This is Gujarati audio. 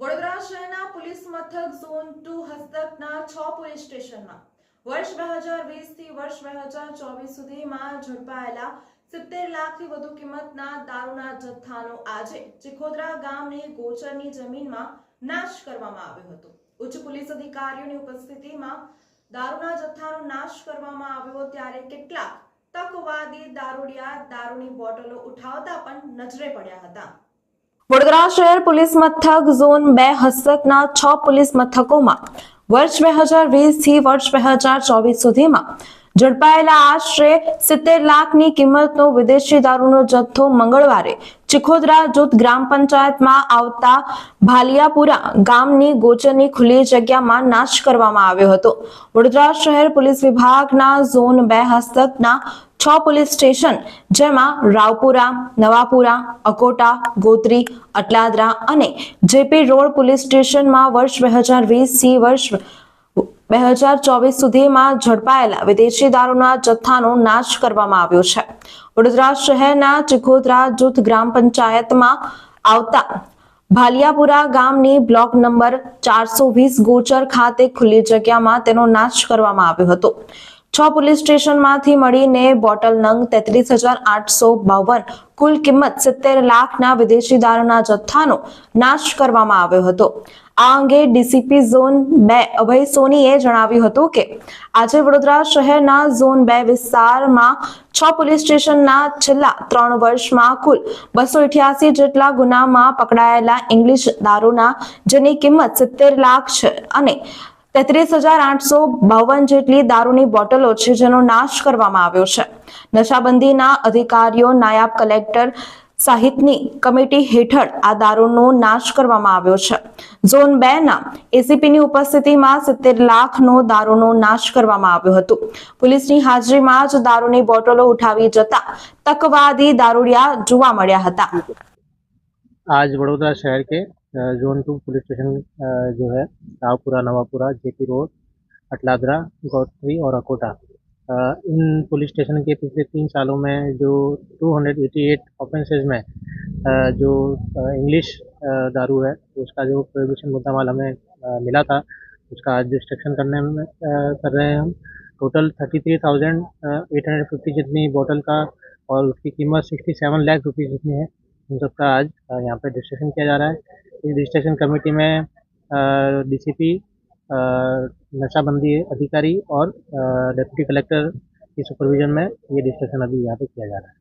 વડોદરા શહેરના પોલીસ મથક ઝોન ટુ હસ્તકના છ પોલીસ સ્ટેશનમાં વર્ષ બે હજાર વીસથી વર્ષ બે હજાર ચોવીસ સુધીમાં ઝડપાયેલા સિત્તેર લાખથી વધુ કિંમતના દારૂના જથ્થાનો આજે ચિખોદરા ગામની ગોચરની જમીનમાં નાશ કરવામાં આવ્યો હતો. ઉચ્ચ પોલીસ અધિકારીઓની ઉપસ્થિતિમાં દારૂના જથ્થાનો નાશ કરવામાં આવ્યો ત્યારે કેટલાક તકવાદી દારૂડિયા દારૂની બોટલો ઉઠાવતા પણ નજરે પડ્યા હતા. વડોદરા શહેર પોલીસ મથક ઝોન બે હસ્તકના છ પોલીસ મથકોમાં વર્ષ બે હજાર વીસથી વર્ષ બે હજાર ચોવીસ સુધીમાં ઝડપાયેલા આશરે સિત્તેર લાખની કિંમતનો વિદેશી દારૂનો જથ્થો મંગળવારે ચિખોદરા જૂથ ગ્રામ પંચાયતમાં આવતા ભાલિયાપુરા ગામની ગોચરની ખુલ્લી જગ્યામાં નાશ કરવામાં આવ્યો હતો. વડોદરા શહેર પોલીસ વિભાગના ઝોન બે હસ્તકના છ પોલીસ સ્ટેશન, જેમાં રાવપુરા, નવાપુરા, અકોટા, ગોત્રી, અટલાદરા અને જેપી રોડ પોલીસ સ્ટેશનમાં વર્ષ બે હજાર વીસથી વર્ષ બે હજાર ચોવીસ સુધીમાં ઝડપાયેલા વિદેશી દારૂના જથ્થાનો નાશ કરવામાં આવ્યો છે. વડોદરા શહેરના ચિખોદરા જૂથ ગ્રામ પંચાયતમાં આવતા ભાલિયાપુરા ગામની બ્લોક નંબર ચારસો વીસ ગોચર ખાતે ખુલ્લી જગ્યામાં તેનો નાશ કરવામાં આવ્યો હતો. છ પોલીસ સ્ટેશનમાંથી મળીને બોટલ નંગ તેત્રીસ હજાર આઠસો બાવન, કુલ કિંમત સિત્તેર લાખના વિદેશી દારૂના જથ્થાનો નાશ કરવામાં આવ્યો હતો. આ અંગે ડીસીપી ઝોન બે અભય સોનીએ જણાવ્યું હતું કે, આજે વડોદરા શહેરના ઝોન બે વિસ્તારમાં છ પોલીસ સ્ટેશનના છેલ્લા ત્રણ વર્ષમાં કુલ બસો ઇઠ્યાસી જેટલા ગુનામાં પકડાયેલા ઇંગ્લિશ દારૂના, જેની કિંમત સિત્તેર લાખ છે અને તેત્રીસ હજાર આઠસો બાવન જેટલી દારૂની બોટલો છે જેનો નાશ કરવામાં આવ્યો છે. નશાબંધીના અધિકારીઓ, નાયબ કલેક્ટર સહિતની કમિટી હેઠળ આ દારૂનો નાશ કરવામાં આવ્યો છે. ઝોન બે ના એસીપીની ઉપસ્થિતિમાં સિત્તેર લાખનો દારૂનો નાશ કરવામાં આવ્યો હતો. પોલીસની હાજરીમાં જ દારૂની બોટલો ઉઠાવી જતા તકવાદી દારૂડિયા જોવા મળ્યા હતા. આજ વડોદરા શહેર કે जोन टू पुलिस स्टेशन जो है, रावपुरा, नवापुरा, जेपी रोड, अटलादरा, गौत्री और अकोटा। इन पुलिस स्टेशन के पिछले तीन सालों में जो 288 ऑफेंसेस में जो इंग्लिश दारू है, उसका जो प्रोहिबिशन मुद्दा माल हमें मिला था, उसका आज डिस्ट्रक्शन करने में कर रहे हैं हम। Total thirty three thousand eight hundred fifty जितनी बोतल का और उसकी कीमत सिक्सटी सेवन लाख रुपीज़ जितनी है। इन सब का आज यहाँ पे रजिस्ट्रेशन किया जा रहा है। इस रजिस्ट्रेशन कमेटी में डीसीपी नशाबंदी अधिकारी और डिप्टी कलेक्टर की सुपरविजन में ये रजिस्ट्रेशन अभी यहाँ पे किया जा रहा है।